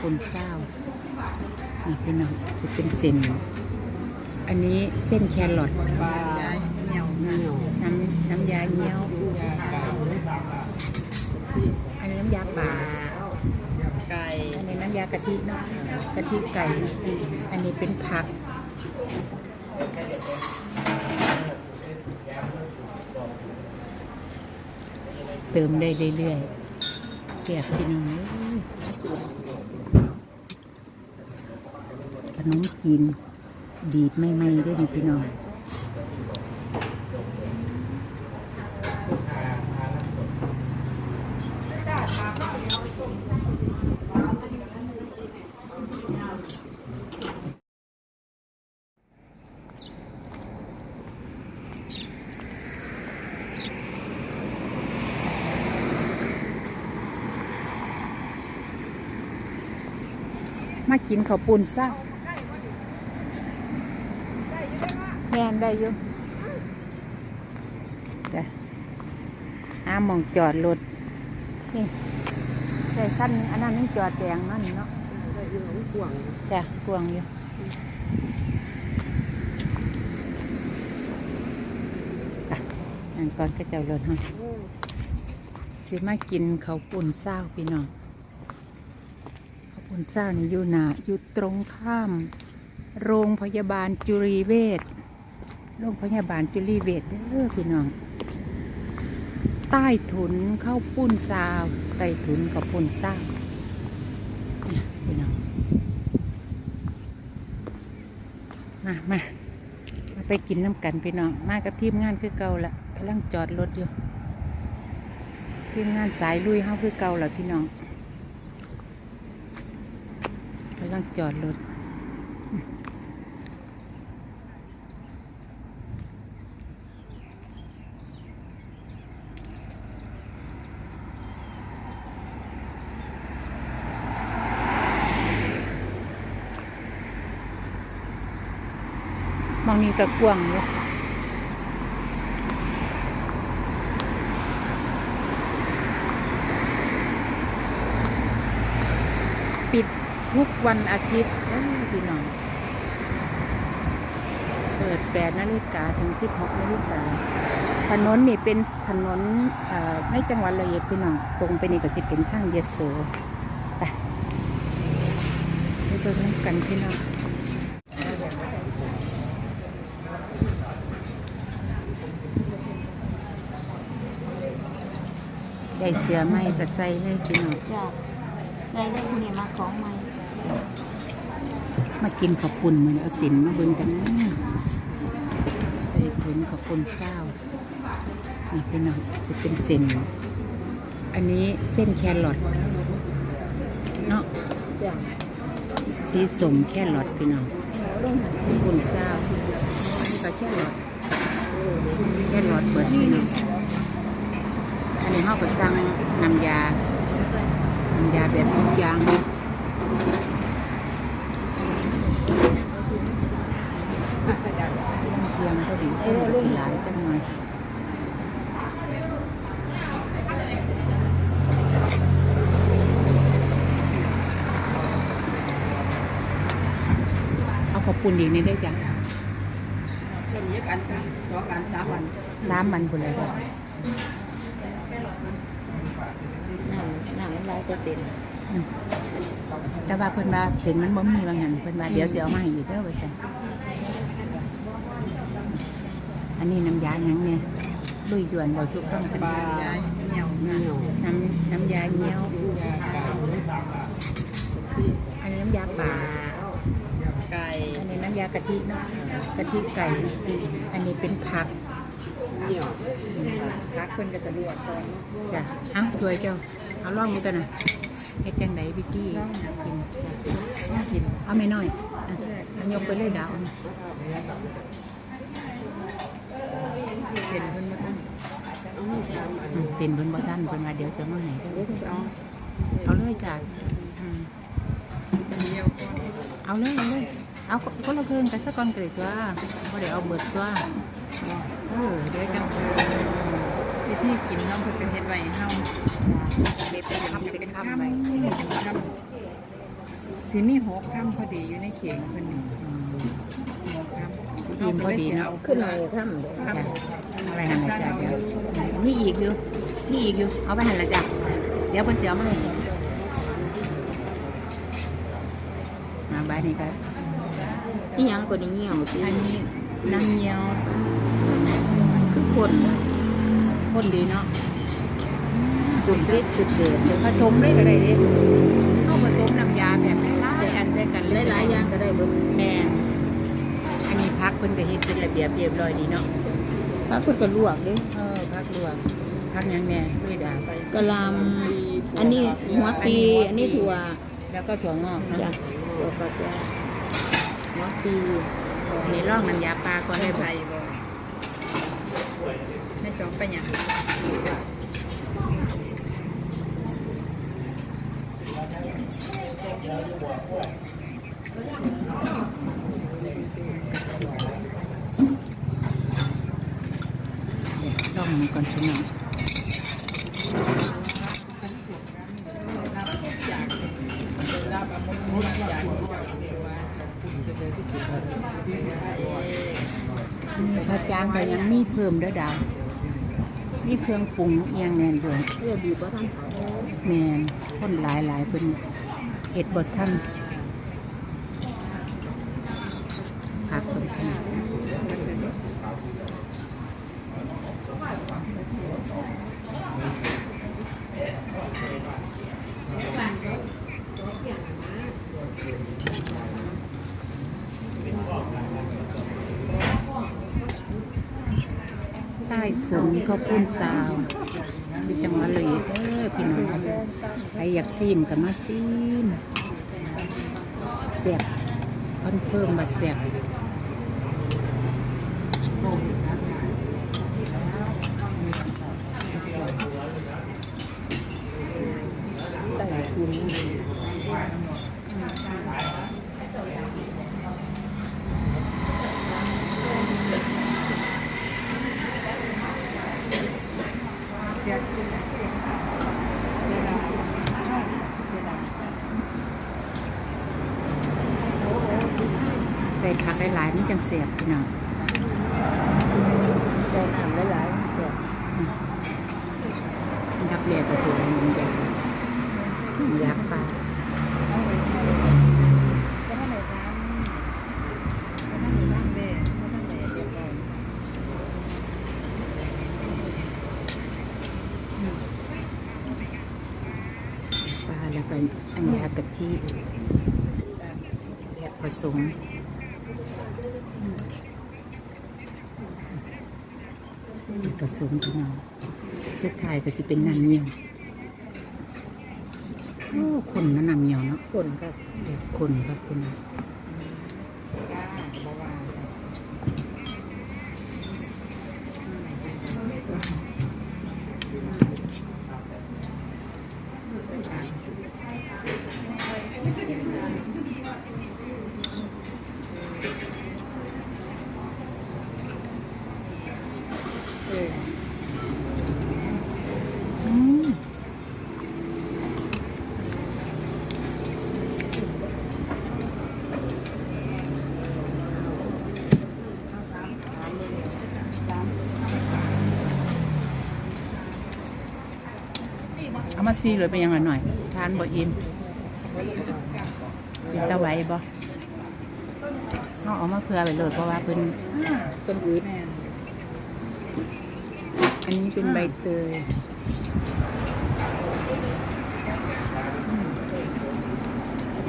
ปุ่นเศร้านี่พี่น้องจะเป็นเส้น อันนี้เส้นแครอทปลาเหนียวเหนียวน้ำน้ำยาเงี้ยวยาไก่อันนี้น้ำยาป่าไก่อันนี้น้ำยากะทิเนาะกะทิไก่อันนี้เป็นผักเติมได้เรื่อยๆ เสียบพี่น้องเอ้ยข นมจีนดีดไม่ไม่ๆด้วยนี่พี่น้องมากินข้าวปุ้นซะ แม่นได้อยู่จ้ะอาหมองจอดรถนี่ใส่ขั้นอันนั้นมันจอดแดงนั่นเนาะกวางจ้ะกวางอยู่อะอันก่อนก็เจ้ารถฮะสิมากินข้าวปุ้นเศร้าพี่น้องขอบคุณเศร้านี่อยู่หนาอยู่ตรงข้าม โรงพยาบาลจุรีเวช โรงพยาบาลจุรีเวชเด้อพี่น้อง ใต้ถุนเข้าวปุ้นซาวใต้ถุนกับปุ้นซาวเนี่ยพี่น้อง มามามาไปกินน้ำกันพี่น้อง มากับทีมงานคือเก่าละกำลังจอดรถอยู่ทีมงานสายลุยเฮาคือเก่าละพี่น้องกำลังจอดรถ มองนี้ก็กวางอยู่ปิดทุกวันอาทิตย์พี่น้อง เปิด8นาฬิกาถึง16นาฬิกา ถนนนี่เป็นถนนในจังหวัดระยองพี่น้อง ตรงไปนี่ก็สิเป็นทางเยโสไปไปเบิ่งน้ำกันพี่น้อง ได้ เสือไหมก็ใส่เลยพี่น้องจ้ะใส่ได้คุณนี่มาของใหม่มากินข้าวปุ้นมันเอาสินมาเบิ่งกันนะไปเห็นข้าวปุ้นเศร้านี่พี่น้องจะเป็นเส้นอันนี้เส้นแครอทเนาะจ้ะสีสมแครอทพี่น้องข้าวปุ้นเศร้าอันนี้ก็แครอทแครอทเปิดพี่น้อง อันนี้เขาก็สั่งน้ำยา น้ำยาแบบทุกอย่างเลยเทียมก็ดีเส้นก็สีหลายจังหน่อยเอาขอบปุ่นอีกนี่ได้จ้ะเริ่มเยอะกันสองกันสามวันน้ำมันคนเลยค่ะ น้ำน้ำมันลาย เปอร์เซ็นต์อืมแต่ว่าเพิ่นว่าเส้นมันบ่มีว่างั้นเพิ่นว่าเดี๋ยวสิเอามาให้อีกเด้อว่าซั่นอันนี้น้ำยาหยังเนี่ยลุยหยวนบ่สุฟังกันปลาเหนียวเหนียวน้ำน้ำยาเงี้ยวยาไก่อันนี้น้ำยาป่าไก่อันนี้น้ำยากะทิเนาะกะทิไก่อันนี้เป็นผักเหนียวรักคนก็จะลวกก่อนจ้ะเอ้าตัวยเจ้า เอาล่องมือกันนะเฮ็ดจังไดวิธีกินกิน เอาไม่น้อยอะเอายกไปเลยดาวเห็นเพิ่นมาตั้งเอามีสามอันอืมเส้นเพิ่นบ่ทันเพิ่นว่าเดี๋ยวสิมาให้เสียวอจะเอาเอาเลยจ้ะเอาเลยเอาเลยเอาคนละเครื่องกันสักก่อนเก็ได้ตัวบ่ได้เอาเบิดตัวเออเดี๋ยวจัง วิธีกินน้องเพิ่นเป็นเฮ็ดไว้ให้เฮาเด็ดเป็นคำเป็นคำไว้คำสิมีหกคำพอดีอยู่ในเขียงเพิ่นนี่หกคำอิ่มพอดีเนาะขึ้นมาถ้ำเลยจ้ะเอาไปหันละจ้ะเดี๋ยวมีอีกอยู่มีอีกอยู่เอาไปหันละจ้ะเดี๋ยวเพิ่นสิเอามาให้อีกมาบายนี่ครับอีหยังก็ได้เหี่ยวสิอันนี้น้ำเงี้ยวคือคน ข้นดีเนาะสุดฤทธิ์สุดเดชเลยผสมเลยก็ได้เดิเข้าผสมน้ำยาแบบหลายๆอันใส่กันหลายๆอย่างก็ได้เบ่แม่นอันนี้พักเพิ่นก็เฮ็ดเป็นระเบียบเรียบร้อยดีเนาะถ้าคนก็ลวกเด้เออพักลวกพักหยังแน่ด้วยดาไปกะหลำอันนี้หัวปีอันนี้ถั่วแล้วก็ถั่วงอกเนาะจ้ะถั่วฝักยาวหัวปีอันนี้ร่องน้ำยาปลาก่อนได้ได้ไผบ่ บ่แม่จอมไปหยังร่องมันก่อนพี่น้องนี่พระจางก็ยังมีเพิ่มเด้อดาว มีเครื่องปรุงเอียงแน่นด้วยเพื่อบีบบ่ทันเขาแมนคนหลายหลายเป็นเห็ดบดท่านผักคนท่าน ใต้ถุนข้าวปุ้นสาวที่จังหวะเลยเออพี่น้องใครอยากซีมก็มาซีมเสียบคอนเฟิร์มมาเสียบใต้ถุนใส่ผักหลายๆมัน จังเสียบพี่น้อง ใส่น้ำหลายๆเสียบ อันดับแรกก็คือมันยามันยาปลา ก็ท่านไหนทำก็ท่านไหนทำเด้ก็ท่านไหนเรียบร้อย ปลาแล้วก็อันยากะทิแบบผสมผ สมกันเอาสุดท้ายก็จะเป็นน้ำเงี้ยวโอ้คนนั่นน้ำเงี้ยวเนาะคนครับแบบคนครับคุณ จ้าบ่ว่า อืมเอามา ซีเลยไปยังไงหน่อยทานบ่อิ่มเป็นตะไหวบ่เขาเอามาเพื่อไปเลยเพราะว่าเป็นเป็นอืดแม่นอันนี้เป็นใบเตย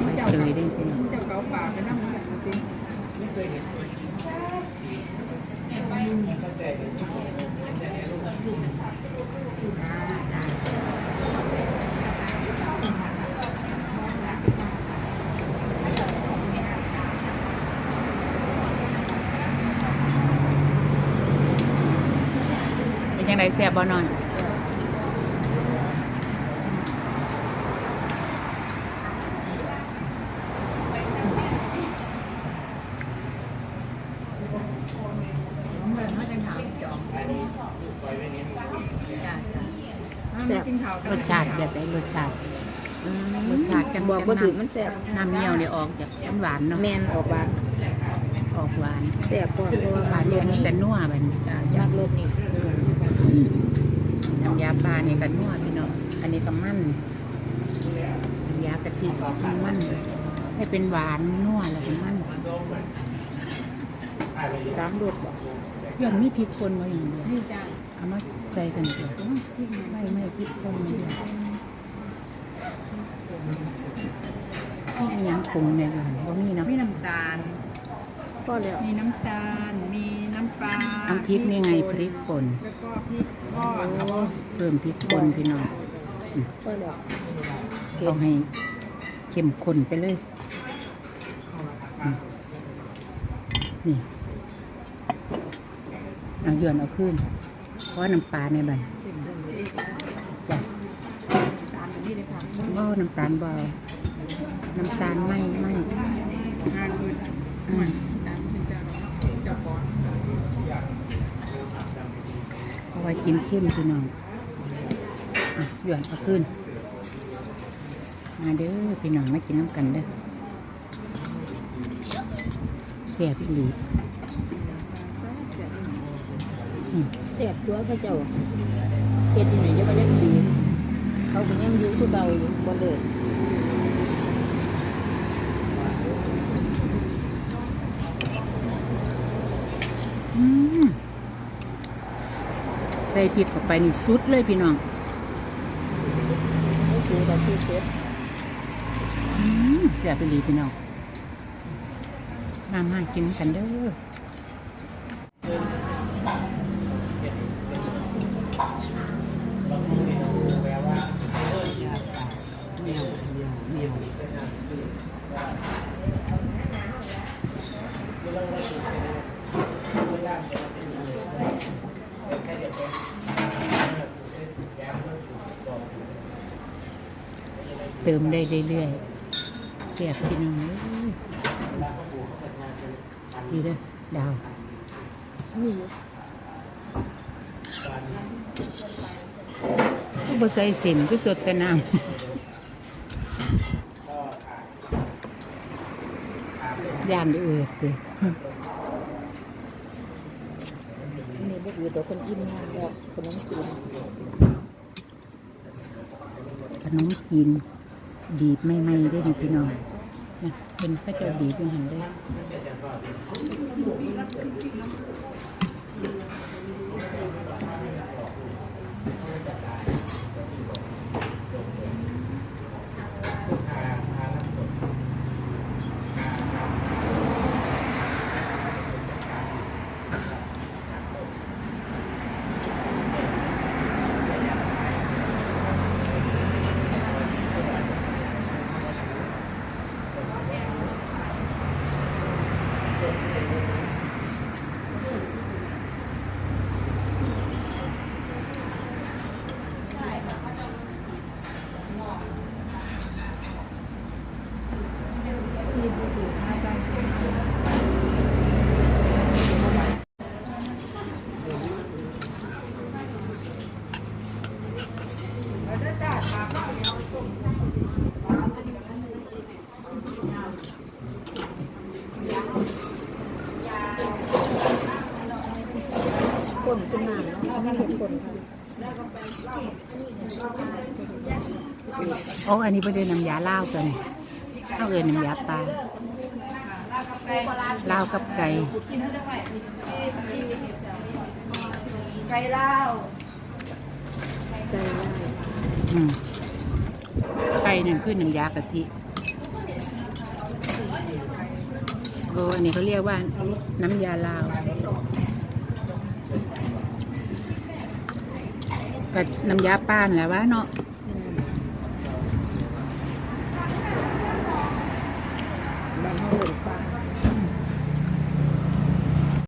ใบเตยได้เป็นเจ้าเกาป่าไปนำเหมือนกันจริงไม่เค ยเห็นเป็นยังไงแซ่บบ่หน่อยแซ่บกินข้าวรสชาติแบบไหนรสชาติอืมรสชาติจังบอกว่าถือมันแซ่บน้ำเงี้ยวเนี่ยออกจากหวานๆเนาะแมนออกหวานออกหวานแซ่บก่อนเพราะว่าหวานเรียนนี่กันนัวบัดนมักรสนี่ น้ำยาปลาเนี่ยกันนัวพี่น้องอันนี้ก็มันน้ำยากะทิมันมันให้เป็นหวานนัวแล้วก็มั่นสามรสบ่เพื่อนมีพริกคนมาอย่างเดียวนี่จ้าเอามาใส่กันเถอะไม่ไม่พริกคนมาอย่างมีหยังปรุงในอื่นบ่มีนะมีน้ำตาล ก็แล้วมีน้ำตาล มีน้ำปลาน้ำพริกนี่ไงพริกป่นแล้วก็พริกทอดแล้วก็เพิ่มพริกป่นพี่น้องก็แล้วเอาให้เข้มข้นไปเลยอืมนี่เอาหย่อนเอาขึ้นเพราะว่าน้ำปลาในบันจ้ะตาลนี่เลยค่ะบ่น้ำตาลบ่เอาน้ำตาลไม่ไม่งานมือ อืม ตาลเป็นจะจะปอน เอา ไว้กินเข้มพี่น้องอะหย่อนเอาขึ้น มาเด้อพี่น้องมากินน้ำกันเด้อเสียบอีหลีแซ่บตัวเขาเจ้าเฮ็ดที่ไหนจะไปยังดี เขาก็ยังอยู่คือเก่าอยู่บ่เลิก อืม ใส่พริกเข้าไปนี่สุดเลยพี่น้องก็คือเราคือเช็ดอืมเสียไปหลีพี่น้อง มามากินกันเด้อ เติมได้เรื่อยๆเสียบพี่น้องเอ้ยดีเด้อดาวมีก็บ่ใส่เส้นก็สดแต่น้ำยานเอือดเด้ออันนี้บ่คือตัวคนอิ่มมากแล้วขนมจีนขนมจีน ดีบไม่ไม่ได้ดีพี่น้องนะเป็นพระเจ้าดีบอยู่หันได้อ คนขึ้นมาเนาะมันเฮ็ดคนค่ะ โอ้อันนี้ประเด็นน้ำยาลาวตัวนี้เอาเอินน้ำยาปลาลาวกับไก่ไก่ลาวใจได้อืมไก่นั่นคือน้ำยากะทิโอ้อันนี้เขาเรียกว่าน้ำยาลาวกับน้ำยาป้านแหละวะเนาะ